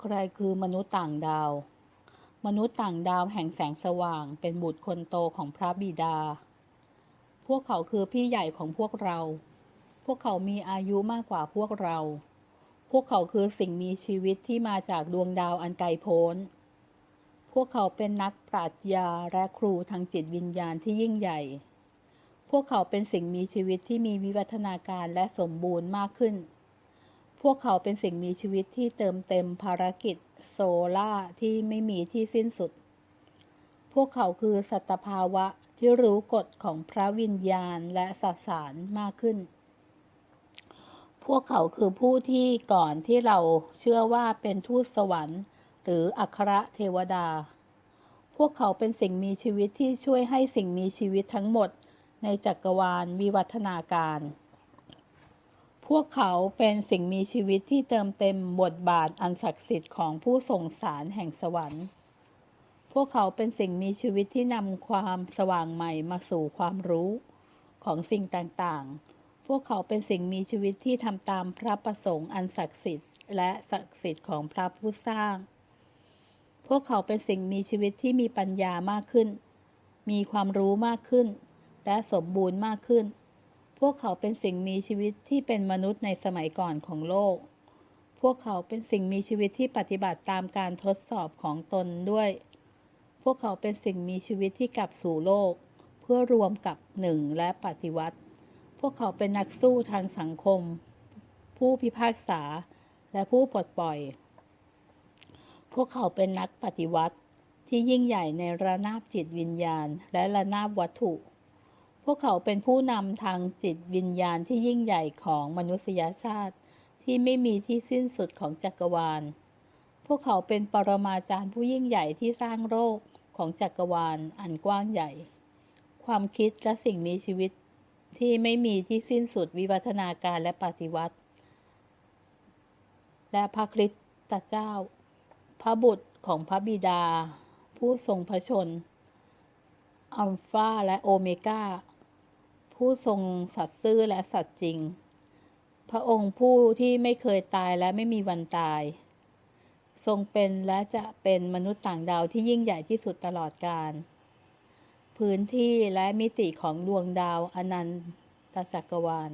ใครคือมนุษย์ต่างดาว มนุษย์ต่างดาวแห่งแสงสว่างเป็นบุตรคนโตของพระบิดา พวกเขาคือพี่ใหญ่ของพวกเรา พวกเขามีอายุมากกว่าพวกเรา พวกเขาคือสิ่งมีชีวิตที่มาจากดวงดาวอันไกลโพ้น พวกเขาเป็นนักปราชญาและครูทางจิตวิญญาณที่ยิ่งใหญ่ พวกเขาเป็นสิ่งมีชีวิตที่มีวิวัฒนาการและสมบูรณ์มากขึ้น พวกเขาเป็นสิ่งมีชีวิตที่เติมเต็มภารกิจโซล่าที่ไม่มีที่สิ้นสุด พวกเขาคือสัตภาวะที่รู้กฎของพระวิญญาณและสสารมากขึ้น พวกเขาคือผู้ที่ก่อนที่เราเชื่อว่าเป็นทูตสวรรค์ หรืออัครเทวดา พวกเขาเป็นสิ่งมีชีวิตที่ช่วยให้สิ่งมีชีวิตทั้งหมดในจักรวาลวิวัฒนาการ พวกเขาเป็นสิ่งมีชีวิตที่เติมเต็มบทบาทอันศักดิ์สิทธิ์ของผู้ส่งสารแห่งสวรรค์ พวกเขาเป็นสิ่งมีชีวิตที่นำความสว่างใหม่มาสู่ความรู้ของสิ่งต่างๆ พวกเขาเป็นสิ่งมีชีวิตที่ทำตามพระประสงค์อันศักดิ์สิทธิ์และศักดิ์สิทธิ์ของพระผู้สร้าง พวกเขาเป็นสิ่งมีชีวิตที่มีปัญญามากขึ้น มีความรู้มากขึ้น และสมบูรณ์มากขึ้น พวกเขาเป็นสิ่งมีชีวิตที่เป็นมนุษย์ในสมัยก่อนของโลก พวกเขาเป็นสิ่งมีชีวิตที่ปฏิบัติตามการทดสอบของตนด้วย พวกเขาเป็นสิ่งมีชีวิตที่กลับสู่โลก เพื่อรวมกับหนึ่งและปฏิวัติ พวกเขาเป็นนักสู้ทางสังคม ผู้พิพากษา และผู้ปลดปล่อย พวกเขาเป็นนักปฏิวัติที่ยิ่งใหญ่ในระนาบจิตวิญญาณ และระนาบวัตถุ พวกเขาเป็นผู้นำทางจิตวิญญาณที่ยิ่งใหญ่ของมนุษยชาติ ที่ไม่มีที่สิ้นสุดของจักรวาล พวกเขาเป็นปรมาจารย์ผู้ยิ่งใหญ่ที่สร้างโลกของจักรวาลอันกว้างใหญ่ ความคิดและสิ่งมีชีวิตที่ไม่มีที่สิ้นสุดวิวัฒนาการและปฏิวัติ และพระคริสตเจ้า พระบุตรของพระบิดา ผู้ทรงพระชน อัลฟาและโอเมกา ผู้ทรงสัตย์ซื่อและสัตย์จริง พระองค์ผู้ที่ไม่เคยตายและไม่มีวันตาย ทรงเป็นและจะเป็นมนุษย์ต่างดาวที่ยิ่งใหญ่ที่สุดตลอดกาลพื้นที่และมิติของดวงดาวอนันตจักรวาล